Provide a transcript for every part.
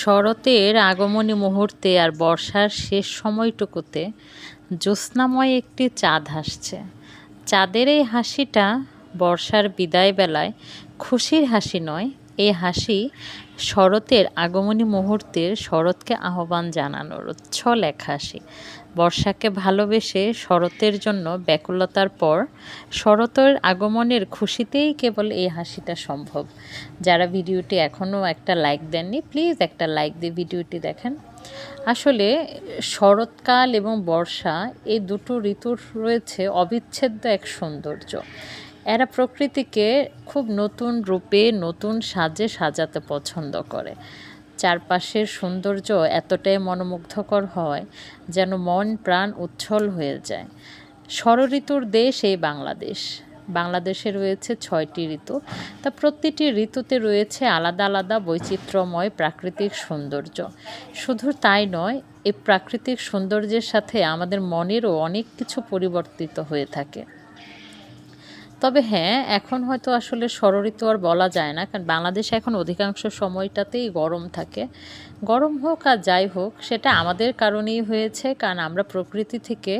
শরতের আগমনী মুহূর্তে আর বর্ষার শেষ সময়টুকুতে জ্যোৎস্নাময় একটি চাঁদ হাসছে চাঁদের এই হাসিটা বর্ষার বিদায় বেলায় খুশির হাসি নয় এই হাসি শরতের আগমনী মুহূর্তের শরৎকে আহ্বান জানানোর উচ্ছল এক হাসি। বর্ষাকে ভালোবেসে শরতের জন্য ব্যাকুলতার পর শরতের আগমনের খুশিতেই কেবল এই হাসিটা সম্ভব। যারা ভিডিওটি এখনও একটা লাইক দেননি প্লিজ একটা লাইক দিয়ে ভিডিওটি দেখেন। আসলে শরৎকাল এবং বর্ষা এই দুটো ঋতুর রয়েছে অবিচ্ছেদ্য এক সৌন্দর্য। এরা প্রকৃতিকে খুব নতুন রূপে, নতুন সাজে সাজাতে পছন্দ করে। চারপাশের সৌন্দর্য এতটাই মনোমুগ্ধকর হয় যেন মন, প্রাণ উচ্ছল হয়ে যায়। ষড়ঋতুর দেশ এই বাংলাদেশ। বাংলাদেশে রয়েছে ছয়টি ঋতু। তা প্রতিটি ঋতুতে রয়েছে আলাদা আলাদা বৈচিত্র্যময় প্রাকৃতিক সৌন্দর্য। শুধু তাই নয়, এই প্রাকৃতিক সৌন্দর্যের সাথে আমাদের মনেরও অনেক কিছু পরিবর্তিত হয়ে থাকে। তবে হ্যাঁ এখন হয়তো আসলে ষড়ঋতু আর বলা যায় না। কারণ বাংলাদেশে এখন অধিকাংশ সময়টাতেই গরম থাকে। গরম হোক আর যাই হোক, সেটা আমাদের কারণেই হয়েছে। কারণ আমরা প্রকৃতি থেকে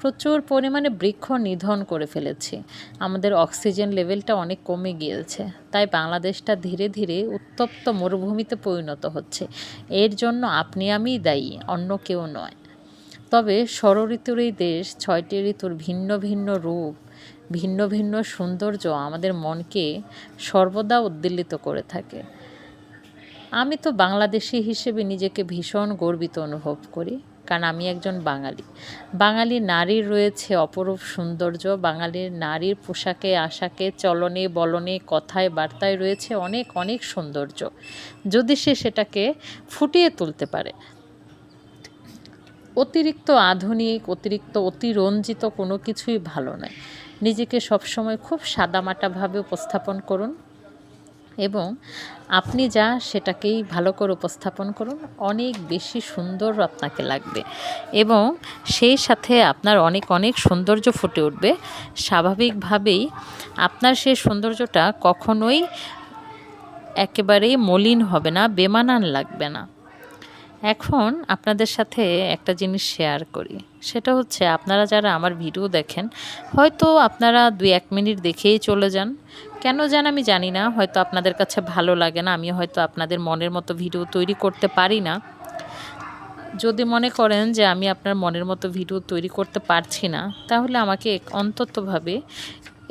প্রচুর পরিমাণে বৃক্ষ নিধন করে ফেলেছি। আমাদের অক্সিজেন লেভেলটা অনেক কমে গিয়েছে। তাই বাংলাদেশটা ধীরে ধীরে উত্তপ্ত মরুভূমিতে পরিণত হচ্ছে। এর জন্য আপনি আমিই দায়ী, অন্য কেউ নয়। তবে ষড়ঋতুর এই দেশ ছয়টি ঋতুর ভিন্ন ভিন্ন রূপ ভিন্ন ভিন্ন সৌন্দর্য আমাদের মনকে সর্বদা উদ্বেলিত করে থাকে। আমি তো বাংলাদেশি হিসেবে নিজেকে ভীষণ গর্বিত অনুভব করি, কারণ আমি একজন বাঙালি। বাঙালি নারীর রয়েছে অপরূপ সৌন্দর্য বাঙালির নারীর পোশাকে, আশাকে, চলনে, বলনে, কথায়, বার্তায় রয়েছে অনেক অনেক সৌন্দর্য। যদি সে সেটাকে ফুটিয়ে তুলতে পারে। অতিরিক্ত আধুনিক, অতিরিক্ত অতিরঞ্জিত কোনো কিছুই ভালো নয়। নিজেকে সবসময় খুব সাদামাটাভাবে উপস্থাপন করুন এবং আপনি যা সেটাকেই ভালো করে উপস্থাপন করুন, অনেক বেশি সুন্দর আপনাকে লাগবে এবং সেই সাথে আপনার অনেক অনেক সৌন্দর্য ফুটে উঠবে। স্বাভাবিকভাবেই আপনার সেই সৌন্দর্যটা কখনোই একেবারেই মলিন হবে না, বেমানান লাগবে না। এখন আপনাদের সাথে একটা জিনিস শেয়ার করি। সেটা হচ্ছে আপনারা যারা আমার ভিডিও দেখেন, হয়তো আপনারা দুই এক মিনিট দেখেই চলে যান। কেন যান আমি জানি না, হয়তো আপনাদের কাছে ভালো লাগে না আমি হয়তো আপনাদের মনের মতো ভিডিও তৈরি করতে পারি না। যদি মনে করেন যে আমি আপনার মনের মতো ভিডিও তৈরি করতে পারছি না, তাহলে আমাকে অন্ততভাবে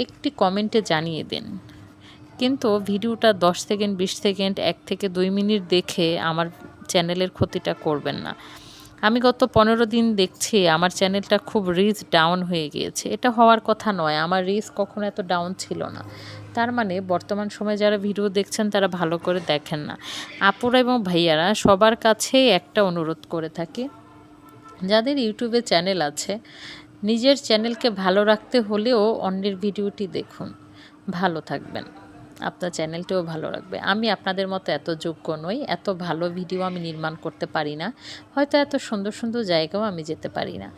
একটি কমেন্টে জানিয়ে দিন। কিন্তু ভিডিওটা দশ সেকেন্ড বিশ সেকেন্ড এক থেকে দুই মিনিট দেখে আমার চ্যানেলের ক্ষতিটা করবেন না। আমি গত পনেরো দিন দেখছি আমার চ্যানেলটা খুব রিচ ডাউন হয়ে গিয়েছে। এটা হওয়ার কথা নয়, আমার রিচ কখনো এত ডাউন ছিল না। তার মানে বর্তমান সময়ে যারা ভিডিও দেখছেন তারা ভালো করে দেখেন না। আপুরা এবং ভাইয়ারা সবার কাছেই একটা অনুরোধ করে থাকি, যাদের ইউটিউবে চ্যানেল আছে, নিজের চ্যানেলকে ভালো রাখতে হলেও অন্যের ভিডিওটি দেখুন। ভালো থাকবেন। আপনার চ্যানেলটিও ভালো রাখবে আমি আপনাদের মতো এত যোগ্য নই, এত ভালো ভিডিও আমি নির্মাণ করতে পারি না। হয়তো এত সুন্দর সুন্দর জায়গাও আমি যেতে পারি না।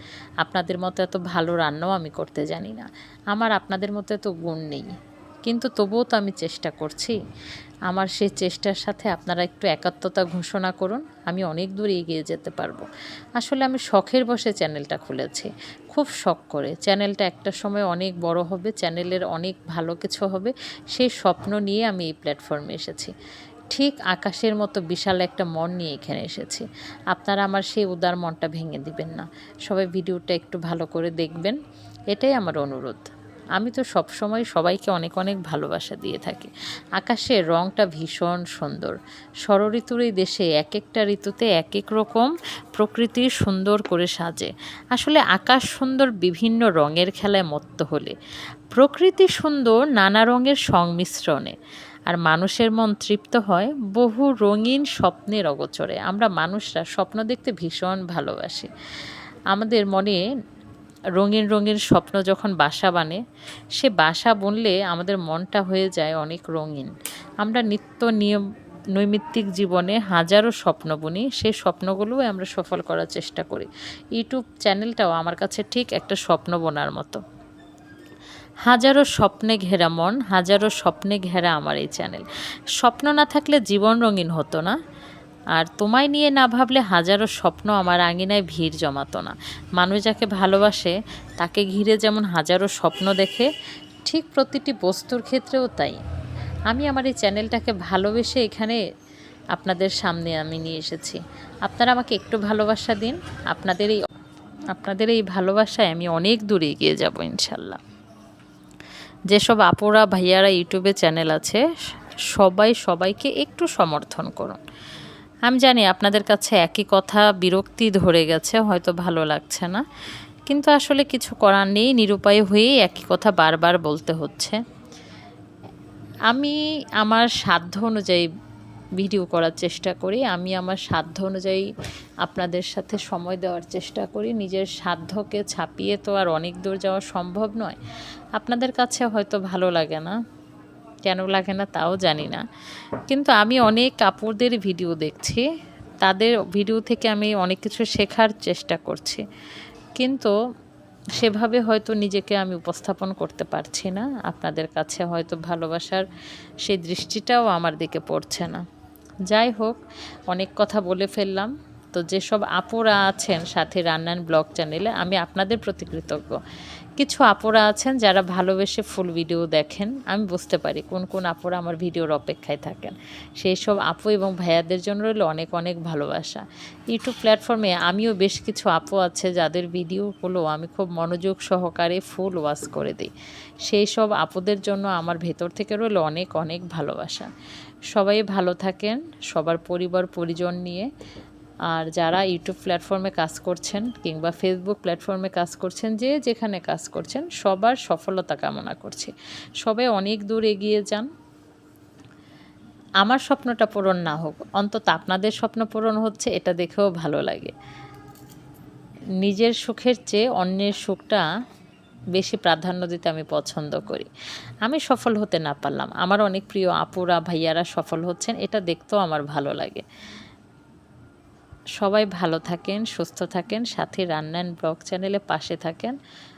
আপনাদের মতো এত ভালো রান্নাও আমি করতে জানি না। আমার আপনাদের মতো এত গুণ নেই। কিন্তু তবুও তো আমি চেষ্টা করছি। আমার সেই চেষ্টার সাথে আপনারা একটু একাত্মতা ঘোষণা করুন, আমি অনেক দূর এগিয়ে যেতে পারব। আসলে আমি শখের বসে চ্যানেলটা খুলেছি। খুব শখ করে। চ্যানেলটা একটা সময় অনেক বড় হবে, চ্যানেলের অনেক ভালো কিছু হবে, সেই স্বপ্ন নিয়ে আমি এই প্ল্যাটফর্মে এসেছি। ঠিক আকাশের মতো বিশাল একটা মন নিয়ে এখানে এসেছি। আপনারা আমার সেই উদার মনটা ভেঙে দিবেন না। সবাই ভিডিওটা একটু ভালো করে দেখবেন। এটাই আমার অনুরোধ। আমি তো সব সময় সবাইকে অনেক অনেক ভালোবাসা দিয়ে থাকি। আকাশের রঙটা ভীষণ সুন্দর। ষড়ঋতুর এই দেশে এক একটা ঋতুতে এক এক রকম প্রকৃতি সুন্দর করে সাজে। আসলে আকাশ সুন্দর বিভিন্ন রঙের খেলায় মত্ত হলে। প্রকৃতি সুন্দর নানা রঙের সংমিশ্রণে। আর মানুষের মন তৃপ্ত হয় বহু রঙিন স্বপ্নের অগোচরে। আমরা মানুষরা স্বপ্ন দেখতে ভীষণ ভালোবাসি। আমাদের মনে রঙিন রঙিন স্বপ্ন যখন বাসা বানে, সে বাসা বুনলে আমাদের মনটা হয়ে যায় অনেক রঙিন। আমরা নিত্য নিয়ম, নৈমিত্তিক জীবনে হাজারো স্বপ্ন বুনি সেই স্বপ্নগুলোও আমরা সফল করার চেষ্টা করি। ইউটিউব চ্যানেলটাও আমার কাছে ঠিক একটা স্বপ্ন বোনার মতো। হাজারো স্বপ্নে ঘেরা মন, হাজারো স্বপ্নে ঘেরা আমার এই চ্যানেল। স্বপ্ন না থাকলে জীবন রঙিন হতো না। আর তোমায় নিয়ে না ভাবলে হাজারো স্বপ্ন আমার আঙিনায় ভিড় জমাতো না। মানুষ যাকে ভালোবাসে, তাকে ঘিরে যেমন হাজারো স্বপ্ন দেখে, ঠিক প্রতিটি বস্তুর ক্ষেত্রেও তাই। আমি আমার এই চ্যানেলটাকে ভালোবেসে এখানে আপনাদের সামনে আমি নিয়ে এসেছি। আপনারা আমাকে একটু ভালোবাসা দিন। আপনাদের এই আপনাদের এই ভালোবাসায় আমি অনেক দূরে এগিয়ে যাব, ইনশাল্লাহ। যেসব আপুরা, ভাইয়ারা ইউটিউবে চ্যানেল আছে, সবাই সবাইকে একটু সমর্থন করুন। আমি জানি আপনাদের কাছে একই কথা বিরক্তি ধরে গেছে, হয়তো ভালো লাগছে না। কিন্তু আসলে কিছু করার নেই, নিরুপায় হয়েই একই কথা বারবার বলতে হচ্ছে। আমি আমার সাধ্য অনুযায়ী ভিডিও করার চেষ্টা করি, আমি আমার সাধ্য অনুযায়ী আপনাদের সাথে সময় দেওয়ার চেষ্টা করি। নিজের সাধ্যকে ছাপিয়ে তো আর অনেক দূর যাওয়া সম্ভব নয়। আপনাদের কাছে হয়তো ভালো লাগে না। কেন লাগে না তাও জানি না। কিন্তু আমি অনেক কাপড়দের ভিডিও দেখছি, তাদের ভিডিও থেকে আমি অনেক কিছু শেখার চেষ্টা করছি। কিন্তু সেভাবে হয়তো নিজেকে আমি উপস্থাপন করতে পারছি না, আপনাদের কাছে হয়তো ভালোবাসার সেই দৃষ্টিটাও আমার দিকে পড়ছে না। যাই হোক, অনেক কথা বলে ফেললাম। তো যেসব আপুরা আছেন সাথে রান্নান ব্লগ চ্যানেলে, আমি আপনাদের প্রতি কৃতজ্ঞ। কিছু আপুরা আছেন যারা ভালোবেসে ফুল ভিডিও দেখেন, আমি বুঝতে পারি কোন কোন আপুরা আমার ভিডিওর অপেক্ষায় থাকেন। সেই সব আপু এবং ভাইয়াদের জন্য রইল অনেক অনেক ভালোবাসা। ইউটিউব প্ল্যাটফর্মে আমিও বেশ কিছু আপু আছে যাদের ভিডিওগুলো আমি খুব মনোযোগ সহকারে ফুল ওয়াচ করে দিই। সেই সব আপুদের জন্য আমার ভেতর থেকে রইল অনেক অনেক ভালোবাসা। সবাই ভালো থাকেন, সবার পরিবার পরিজন নিয়ে। আর যারা ইউটিউব প্ল্যাটফর্মে কাজ করছেন কিংবা ফেসবুক প্ল্যাটফর্মে কাজ করছেন, যে যেখানে কাজ করছেন, সবার সফলতা কামনা করছি। সবাই অনেক দূর এগিয়ে যান। আমার স্বপ্নটা পূরণ না হোক, অন্তত আপনাদের স্বপ্ন পূরণ হচ্ছে, এটা দেখেও ভালো লাগে। নিজের সুখের চেয়ে অন্যের সুখটা বেশি প্রাধান্য দিতে আমি পছন্দ করি। আমি সফল হতে না পারলাম। আমার অনেক প্রিয় আপুরা, ভাইয়ারা সফল হচ্ছেন, এটা দেখতেও আমার ভালো লাগে। সবাই ভালো থাকেন, সুস্থ থাকেন, সাথে রান্নান ব্লগ চ্যানেলে পাশে থাকেন।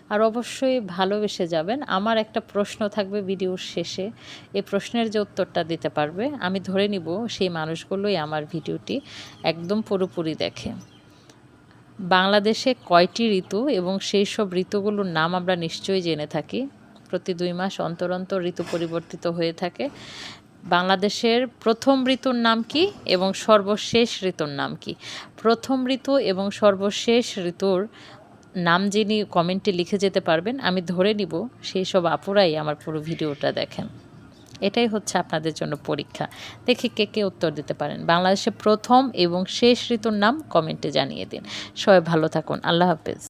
আর অবশ্যই ভালোবেসে যাবেন। আমার একটা প্রশ্ন থাকবে ভিডিওর শেষে। এই প্রশ্নের যে উত্তরটা দিতে পারবে, আমি ধরে নিব সেই মানুষগুলোই আমার ভিডিওটি একদম পুরোপুরি দেখে। বাংলাদেশে কয়টি ঋতু এবং সেই সব ঋতুগুলোর নাম আমরা নিশ্চয়ই জেনে থাকি। প্রতি দুই মাস অন্তর অন্তর ঋতু পরিবর্তিত হয়ে থাকে। বাংলাদেশের প্রথম ঋতুর নাম কি এবং সর্বশেষ ঋতুর নাম কি? প্রথম ঋতু এবং সর্বশেষ ঋতুর নাম যিনি কমেন্টে লিখে যেতে পারবেন, আমি ধরে নিব সেই সব আপুরাই আমার পুরো ভিডিওটা দেখেন। এটাই হচ্ছে আপনাদের জন্য পরীক্ষা। দেখি কে কে উত্তর দিতে পারেন। বাংলাদেশে প্রথম এবং শেষ ঋতুর নাম কমেন্টে জানিয়ে দিন। সবাই ভালো থাকুন। আল্লাহ হাফেজ।